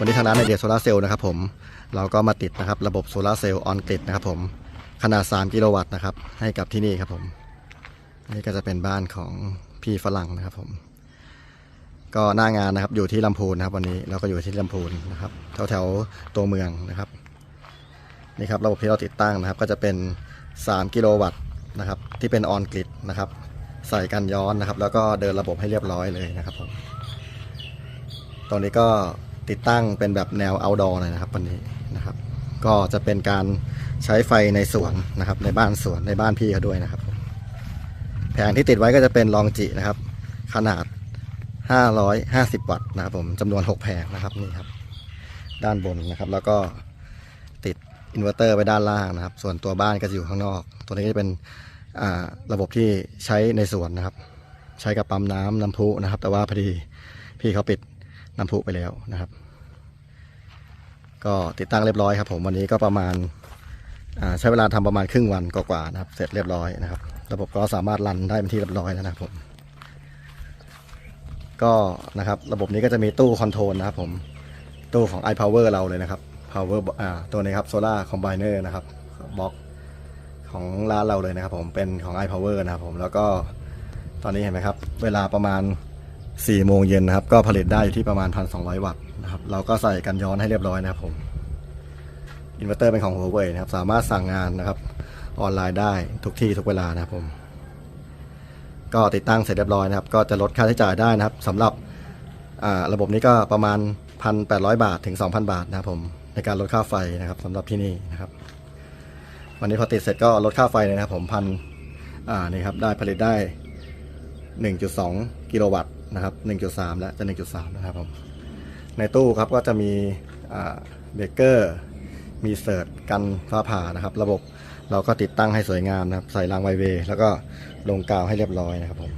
วันนี้ทางร้านในเดียโซลาเซลล์นะครับผมเราก็มาติดนะครับระบบโซลาเซลล์ออนกริดนะครับผมขนาด 3 กิโลวัตต์นะครับให้กับที่นี่ครับผมนี่ก็จะเป็นบ้านของพี่ฝรั่งนะครับผมก็หน้างานนะครับอยู่ที่ลำพูนนะครับ วันนี้เราก็อยู่ที่ลำพูนนะครับแถวแถวๆตัวเมืองนะครับนี่ครับระบบที่เราติดตั้งนะครับ ก็จะเป็น 3 กิโลวัตต์นะครับที่เป็นออนกริดนะครับใส่กันย้อนนะครับ แล้วก็เดินระบบให้เรียบร้อยเลยนะครับผมตรงนี้ก็ ติดตั้งเป็นแบบแนว outdoor เลยนะครับวันนี้นะครับ ก็จะเป็นการใช้ไฟในสวนนะครับ ในบ้านสวนในบ้านพี่เขาด้วยนะครับ แผงที่ติดไว้ก็จะเป็นลองจินะครับ ขนาด 550 วัตต์นะครับผมจำนวน 6 แผงนะครับนี่ครับ ด้านบนนะครับแล้วก็ติดอินเวอร์เตอร์ไว้ด้านล่างนะครับ ส่วนตัวบ้านก็จะอยู่ข้างนอก ตัวนี้ก็จะเป็นระบบที่ใช้ในสวนนะครับ ใช้กับปั๊มน้ำน้ำพุนะครับ แต่ว่าพอดีพี่เขาปิด น้ำพุไปแล้วนะครับ ก็ติดตั้งเรียบร้อยครับผมวันนี้ก็ประมาณาใช้เวลาทำประมาณครึ่งวันกว่าๆนะครับ เสร็จเรียบร้อยนะครับ ระบบก็สามารถรันได้เป็นที่เรียบร้อยแล้วนะครับผมก็นะครับระบบนี้ก็จะมีตู้คอนโทรลนะครับผมตู้ของ iPower เราเลยนะครับ power อ่าตัวนี้ครับ solar combiner นะครับบล็อกของร้านเราเลยนะครับผมเป็นของ iPower นะครับผมแล้วก็ตอนนี้เห็นไหมครับ เวลาประมาณ 4โมงเย็นนะครับ ก็ผลิตได้อยู่ที่ประมาณ 1,200 วัตต์นะครับ เราก็ใส่กันย้อนให้เรียบร้อยนะครับผมอินเวอร์เตอร์เป็นของ Huawei นะครับ สามารถสั่งงานนะครับ ออนไลน์ได้ทุกที่ทุกเวลานะครับผม ก็ติดตั้งเสร็จเรียบร้อยนะครับ ก็จะลดค่าใช้จ่ายได้นะครับสำหรับอ่าระบบนี้ก็ประมาณ 1,800 บาทถึง 2,000 บาทนะครับผมในการลดค่าไฟนะครับสำหรับที่นี่นะครับ วันนี้พอติดเสร็จก็ลดค่าไฟเลยนะครับผมพันอ่านี่ครับได้ผลิตได้ 1.2 กิโลวัตต์ นะครับ 1.3 และจะ 1.3 นะครับผมในตู้ครับก็จะมีเบรกเกอร์ มีเสิร์ตกันฟ้าผ่านะครับ ระบบเราก็ติดตั้งให้สวยงามนะครับ ใส่รางไวเวแล้วก็ลงกาวให้เรียบร้อยนะครับผม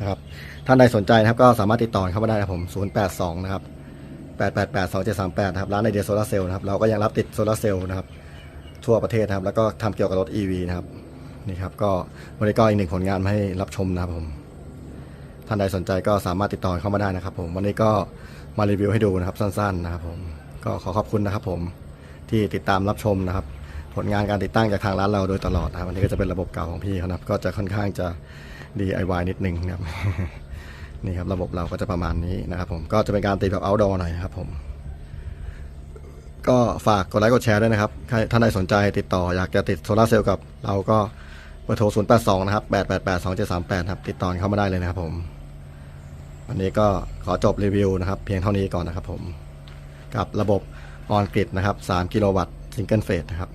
นะครับท่านใดสนใจนะครับก็สามารถติดต่อเข้ามาได้นะครับผม 082 นะครับ 888 2738 นะครับ ร้านไอเดียโซลาเซลล์นะครับ เราก็ยังรับติดโซลาเซลล์นะครับ ทั่วประเทศนะครับ แล้วก็ทำเกี่ยวกับรถ EV นะครับ นี่ครับ ก็วันนี้ก็อีกหนึ่งผลงานมาให้รับชมนะครับผม ท่านใดสนใจก็สามารถติดต่อเข้ามาได้นะครับ ผมวันนี้ก็มารีวิวให้ดูนะครับสั้นๆนะครับผมก็ขอขอบคุณนะครับ ผมที่ติดตามรับชมนะครับ ผลงานการติดตั้งจากทางร้านเราโดยตลอดนะครับอันนี้ก็จะเป็นระบบเก่าของพี่เขานะครับ ก็จะค่อนข้างจะ DIY นิดนึงนะครับนี่ครับระบบเราก็จะประมาณนี้นะครับ ผมก็จะเป็นการติดแบบ outdoor หน่อยนะครับ ผม ก็ฝากกดไลค์กดแชร์ด้วยนะครับท่านใดสนใจติดต่ออยากจะติดโซลาเซลล์กับเราก็เบอร์โทร 0 8 2 นะครับ 8 8 8 2 7 3 8 ครับ ติดต่อเข้ามาได้เลยนะครับผม วันนี้ก็ขอจบรีวิวนะครับ เพียงเท่านี้ก่อนนะครับผม กับระบบออนกริดนะครับ 3 กิโลวัตต์ซิงเกิลเฟสนะครับ